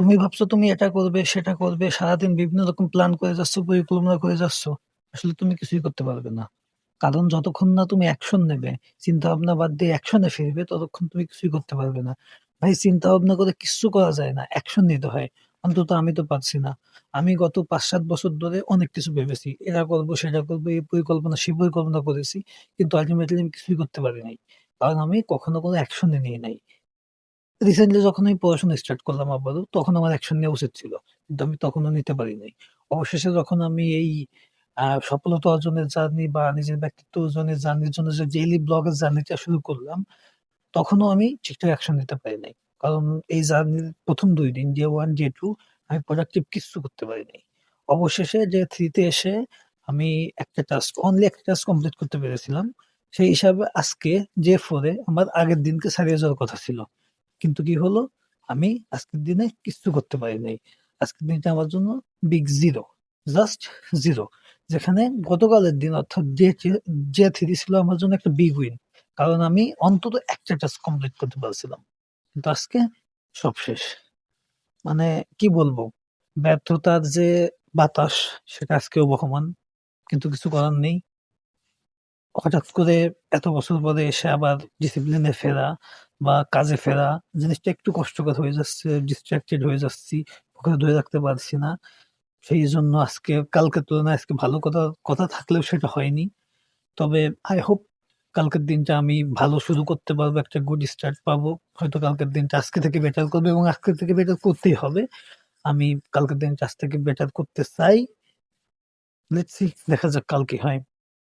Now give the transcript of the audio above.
তুমি ভাবছ তুমি এটা করবে, সেটা করবে। সারাদিন বিভিন্ন রকম প্ল্যান করে যাচ্ছ, পরিকল্পনা করে যাচ্ছ। আসলে তুমি কিছুই করতে পারবে না। কারণ যতক্ষণ না তুমি অ্যাকশন নেবে, চিন্তা ভাবনা বাদ দিয়ে অ্যাকশন ফিরবে, ততক্ষণ তুমি কিছুই করতে পারবে না। ভাই চিন্তা ভাবনা করে কিচ্ছু করা যায় না। অ্যাকশন নিতে হয়। অন্তত আমি তো পারছি না। আমি গত ৫-৭ বছর ধরে অনেক কিছু ভেবেছি। এটা করব সেটা করব এই পরিকল্পনা, সেই পরিকল্পনা করেছি। কিন্তু আল্টিমেটলি আমি কিছুই করতে পারি নাই। কারণ আমি কখনো কোনো অ্যাকশনে নিয়ে নাই। রিসেন্টলি যখন আমি পড়াশোনা স্টার্ট করলাম আবারও, তখন আমার অ্যাকশন নেওয়া উচিত ছিল। কিন্তু আমি তখনও নিতে পারি নাই। অবশেষে যখন আমি এই সফলতা অর্জনের জার্নি বা নিজের ব্যক্তিত্ব অর্জনের জার্নির জন্য যে ডেইলি ব্লগের জার্নিটা শুরু করলাম, তখনও আমি ঠিকঠাক অ্যাকশন নিতে পারি নাই। কারণ এই জার্নির ১ম ২ দিন ডে ওয়ান ডে টু আমি প্রোডাক্টিভ কিচ্ছু করতে পারি নাই। অবশেষে ডে থ্রিতে এসে আমি একটা টাস্ক, অনলি একটা টাস্ক কমপ্লিট করতে পেরেছিলাম। সেই হিসাবে আজকে ডে ফোরে আমার আগের দিনকে ছাড়িয়ে যাওয়ার কথা ছিল। কিন্তু কি হলো? আমি আজকের দিনে কিচ্ছু করতে পারি নাই। আজকের দিনটা আমার জন্য বিগ 0 জাস্ট 0 যেখানে গতকালের দিন অর্থাৎ ডে থে ডে 3 ছিল আমার জন্য একটা বিগ উইন। কারণ আমি অন্তত একটা টাস্ক কমপ্লিট করতে পারছিলাম। কিন্তু আজকে সব শেষ। মানে কি বলব? ব্যর্থতার যে বাতাস, সেটা আজকেও বহমান। কিন্তু কিছু করার নেই। হঠাৎ করে এত বছর পরে এসে আবার ডিসিপ্লিনে ফেরা বা কাজে ফেরা জিনিসটা একটু কষ্টকর হয়ে যাচ্ছে, ডিস্ট্রাক্টেড হয়ে যাচ্ছি। ওখানে ধরে রাখতে পারছি না। সেই জন্য আজকে কালকের তুলনায় আজকে ভালো কথা কথা থাকলেও সেটা হয়নি। তবে আই হোপ কালকের দিনটা আমি ভালো শুরু করতে পারব। একটা গুড স্টার্ট পাবো। হয়তো কালকের দিনটা আজকে থেকে বেটার করবে এবং আজকে থেকে বেটার করতেই হবে। আমি কালকের দিনটা আজ থেকে বেটার করতে চাই। লেটস দেখা যাক কালকে হয়।